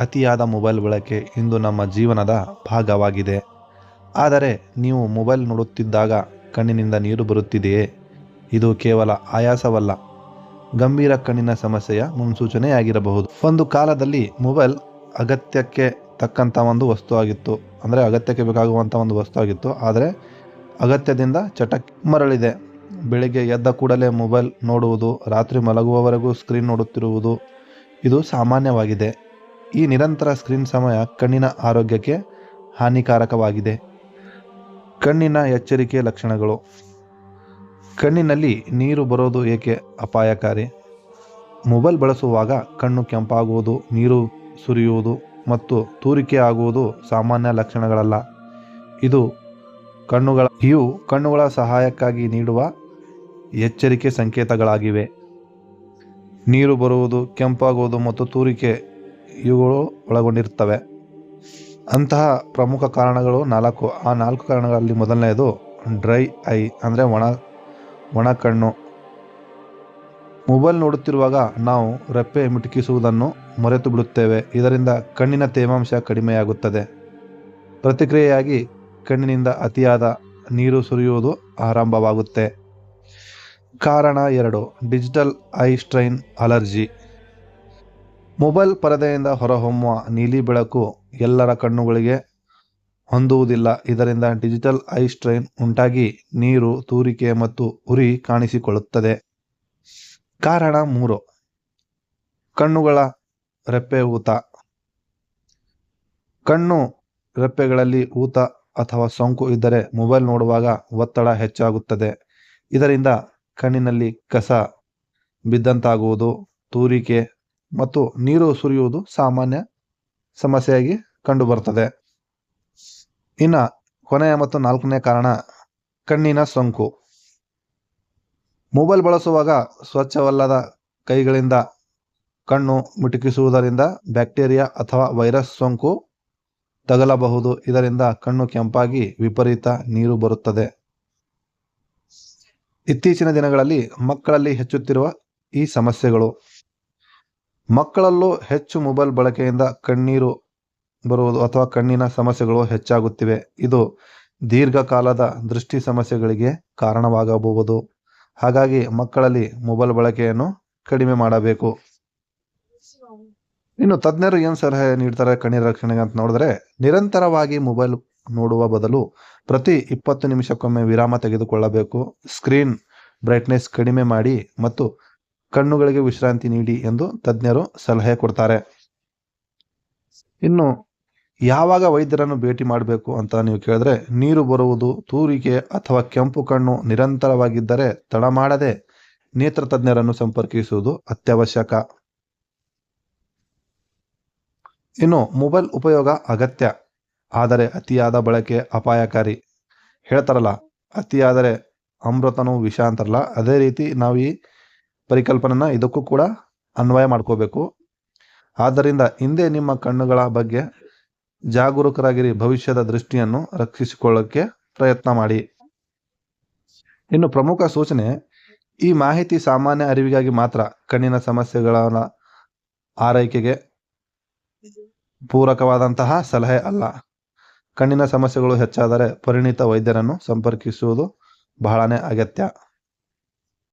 ಅತಿಯಾದ ಮೊಬೈಲ್ ಬಳಕೆ ಇಂದು ನಮ್ಮ ಜೀವನದ ಭಾಗವಾಗಿದೆ. ಆದರೆ ನೀವು ಮೊಬೈಲ್ ನೋಡುತ್ತಿದ್ದಾಗ ಕಣ್ಣಿನಿಂದ ನೀರು ಬರುತ್ತಿದೆಯೇ? ಇದು ಕೇವಲ ಆಯಾಸವಲ್ಲ. ಗಂಭೀರ ಕಣ್ಣಿನ ಸಮಸ್ಯೆಯ ಮುನ್ಸೂಚನೆಯಾಗಿರಬಹುದು. ಒಂದು ಕಾಲದಲ್ಲಿ ಮೊಬೈಲ್ ಅಗತ್ಯಕ್ಕೆ ತಕ್ಕಂಥ ಒಂದು ವಸ್ತು ಆಗಿತ್ತು. ಅಂದರೆ ಅಗತ್ಯಕ್ಕೆ ಬೇಕಾಗುವಂಥ ಒಂದು ವಸ್ತು ಆಗಿತ್ತು. ಆದರೆ ಅಗತ್ಯದಿಂದ ಚಟಕ್ಕೆ ಮರಳಿದೆ. ಬೆಳಿಗ್ಗೆ ಎದ್ದ ಕೂಡಲೇ ಮೊಬೈಲ್ ನೋಡುವುದು, ರಾತ್ರಿ ಮಲಗುವವರೆಗೂ ಸ್ಕ್ರೀನ್ ನೋಡುತ್ತಿರುವುದು, ಇದು ಸಾಮಾನ್ಯವಾಗಿದೆ. ಈ ನಿರಂತರ ಸ್ಕ್ರೀನ್ ಸಮಯ ಕಣ್ಣಿನ ಆರೋಗ್ಯಕ್ಕೆ ಹಾನಿಕಾರಕವಾಗಿದೆ. ಕಣ್ಣಿನ ಎಚ್ಚರಿಕೆ ಲಕ್ಷಣಗಳು. ಕಣ್ಣಿನಲ್ಲಿ ನೀರು ಬರೋದು ಏಕೆ ಅಪಾಯಕಾರಿ? ಮೊಬೈಲ್ ಬಳಸುವಾಗ ಕಣ್ಣು ಕೆಂಪಾಗುವುದು, ನೀರು ಸುರಿಯುವುದು ಮತ್ತು ತೂರಿಕೆ ಆಗುವುದು ಸಾಮಾನ್ಯ ಲಕ್ಷಣಗಳಲ್ಲ. ಇದು ಕಣ್ಣುಗಳ, ಇವು ಕಣ್ಣುಗಳ ಸಹಾಯಕ್ಕಾಗಿ ನೀಡುವ ಎಚ್ಚರಿಕೆ ಸಂಕೇತಗಳಾಗಿವೆ. ನೀರು ಬರುವುದು, ಕೆಂಪಾಗುವುದು ಮತ್ತು ತೂರಿಕೆ ಇವುಗಳು ಒಳಗೊಂಡಿರುತ್ತವೆ. ಅಂತಹ ಪ್ರಮುಖ ಕಾರಣಗಳು ನಾಲ್ಕು, ಆ ನಾಲ್ಕು ಕಾರಣಗಳಲ್ಲಿ ಮೊದಲನೆಯದು ಡ್ರೈ ಐ, ಅಂದರೆ ಒಣ ಒಣ ಕಣ್ಣು ಮೊಬೈಲ್ ನೋಡುತ್ತಿರುವಾಗ ನಾವು ರೆಪ್ಪೆ ಮಿಟುಕಿಸುವುದನ್ನು ಮರೆತು ಬಿಡುತ್ತೇವೆ ಇದರಿಂದ ಕಣ್ಣಿನ ತೇವಾಂಶ ಕಡಿಮೆಯಾಗುತ್ತದೆ. ಪ್ರತಿಕ್ರಿಯೆಯಾಗಿ ಕಣ್ಣಿನಿಂದ ಅತಿಯಾದ ನೀರು ಸುರಿಯುವುದು ಆರಂಭವಾಗುತ್ತೆ. ಕಾರಣ ಎರಡು, digital eye strain allergy. Mobile ಪರದೆಯಿಂದ ಹೊರಹೊಮ್ಮುವ ನೀಲಿ ಬೆಳಕು ಎಲ್ಲರ ಕಣ್ಣುಗಳಿಗೆ ಹೊಂದುವುದಿಲ್ಲ. ಇದರಿಂದ ಡಿಜಿಟಲ್ ಐ ಸ್ಟ್ರೈನ್ ಉಂಟಾಗಿ ನೀರು, ತೂರಿಕೆ ಮತ್ತು ಉರಿ ಕಾಣಿಸಿಕೊಳ್ಳುತ್ತದೆ. ಕಾರಣ ಮೂರು. ಕಣ್ಣುಗಳ ರೆಪ್ಪೆ ಊತ. ಕಣ್ಣು ರೆಪ್ಪೆಗಳಲ್ಲಿ ಊತ ಅಥವಾ ಸೋಂಕು ಇದ್ದರೆ ಮೊಬೈಲ್ ನೋಡುವಾಗ ಒತ್ತಡ ಹೆಚ್ಚಾಗುತ್ತದೆ. ಇದರಿಂದ ಕಣ್ಣಿನಲ್ಲಿ ಕಸ ಬಿದ್ದಂತಾಗುವುದು. ತೂರಿಕೆ ಮತ್ತು ನೀರು ಸುರಿಯುವುದು ಸಾಮಾನ್ಯ ಸಮಸ್ಯೆಯಾಗಿ ಕಂಡುಬರುತ್ತದೆ ಇನ್ನು ಕೊನೆಯ ಮತ್ತು ನಾಲ್ಕನೇ ಕಾರಣ, ಕಣ್ಣಿನ ಸೋಂಕು. ಮೊಬೈಲ್ ಬಳಸುವಾಗ ಸ್ವಚ್ಛವಲ್ಲದ ಕೈಗಳಿಂದ ಕಣ್ಣು ಮಿಟುಕಿಸುವುದರಿಂದ ಬ್ಯಾಕ್ಟೀರಿಯಾ ಅಥವಾ ವೈರಸ್ ಸೋಂಕು ತಗಲಬಹುದು. ಇದರಿಂದ ಕಣ್ಣು ಕೆಂಪಾಗಿ ವಿಪರೀತ ನೀರು ಬರುತ್ತದೆ. ಇತ್ತೀಚಿನ ದಿನಗಳಲ್ಲಿ ಮಕ್ಕಳಲ್ಲಿ ಹೆಚ್ಚುತ್ತಿರುವ ಈ ಸಮಸ್ಯೆಗಳು. ಮಕ್ಕಳಲ್ಲೂ ಹೆಚ್ಚು ಮೊಬೈಲ್ ಬಳಕೆಯಿಂದ ಕಣ್ಣೀರು ಬರುವುದು ಅಥವಾ ಕಣ್ಣಿನ ಸಮಸ್ಯೆಗಳು ಹೆಚ್ಚಾಗುತ್ತಿವೆ. ಇದು ದೀರ್ಘಕಾಲದ ದೃಷ್ಟಿ ಸಮಸ್ಯೆಗಳಿಗೆ ಕಾರಣವಾಗಬಹುದು. ಹಾಗಾಗಿ ಮಕ್ಕಳಲ್ಲಿ ಮೊಬೈಲ್ ಬಳಕೆಯನ್ನು ಕಡಿಮೆ ಮಾಡಬೇಕು. ಇನ್ನು ತಜ್ಞರು ಏನು ಸಲಹೆ ನೀಡ್ತಾರೆ ಕಣ್ಣೀರ ರಕ್ಷಣೆಗೆ ಅಂತ ನೋಡಿದ್ರೆ, ನಿರಂತರವಾಗಿ ಮೊಬೈಲ್ ನೋಡುವ ಬದಲು ಪ್ರತಿ ಇಪ್ಪತ್ತು ನಿಮಿಷಕ್ಕೊಮ್ಮೆ ವಿರಾಮ ತೆಗೆದುಕೊಳ್ಳಬೇಕು. ಸ್ಕ್ರೀನ್ ಬ್ರೈಟ್ನೆಸ್ ಕಡಿಮೆ ಮಾಡಿ ಮತ್ತು ಕಣ್ಣುಗಳಿಗೆ ವಿಶ್ರಾಂತಿ ನೀಡಿ ಎಂದು ತಜ್ಞರು ಸಲಹೆ ಕೊಡ್ತಾರೆ. ಇನ್ನು, ಯಾವಾಗ ವೈದ್ಯರನ್ನು ಭೇಟಿ ಮಾಡಬೇಕು ಅಂತ ನೀವು ಕೇಳಿದ್ರೆ, ನೀರು ಬರುವುದು ತೂರಿಕೆ ಅಥವಾ ಕೆಂಪು ಕಣ್ಣು ನಿರಂತರವಾಗಿದ್ದರೆ ತಡ ಮಾಡದೆ ನೇತ್ರ ತಜ್ಞರನ್ನು ಸಂಪರ್ಕಿಸುವುದು ಅತ್ಯವಶ್ಯಕ. ಇನ್ನು, ಮೊಬೈಲ್ ಉಪಯೋಗ ಅಗತ್ಯ, ಆದರೆ ಅತಿಯಾದ ಬಳಕೆ ಅಪಾಯಕಾರಿ. ಹೇಳ್ತಾರಲ್ಲ, ಅತಿಯಾದರೆ ಅಮೃತನೂ ವಿಷ ಅಂತಾರಲ್ಲ ಅದೇ ರೀತಿ ನಾವು ಈ ಪರಿಕಲ್ಪನೆನ ಇದಕ್ಕೂ ಕೂಡ ಅನ್ವಯ ಮಾಡ್ಕೋಬೇಕು. ಆದ್ದರಿಂದ ಹಿಂದೆ ನಿಮ್ಮ ಕಣ್ಣುಗಳ ಬಗ್ಗೆ ಜಾಗರೂಕರಾಗಿರಿ, ಭವಿಷ್ಯದ ದೃಷ್ಟಿಯನ್ನು ರಕ್ಷಿಸಿಕೊಳ್ಳೋಕ್ಕೆ ಪ್ರಯತ್ನ ಮಾಡಿ. ಇನ್ನು ಪ್ರಮುಖ ಸೂಚನೆ, ಈ ಮಾಹಿತಿ ಸಾಮಾನ್ಯ ಅರಿವಿಗಾಗಿ ಮಾತ್ರ ಕಣ್ಣಿನ ಸಮಸ್ಯೆಗಳ ಆರೈಕೆಗೆ ಪೂರಕವಾದಂತಹ ಸಲಹೆ ಅಲ್ಲ. ಕಣ್ಣಿನ ಸಮಸ್ಯೆಗಳು ಹೆಚ್ಚಾದರೆ ಪರಿಣಿತ ವೈದ್ಯರನ್ನು ಸಂಪರ್ಕಿಸುವುದು ಬಹಳನೇ ಅಗತ್ಯ.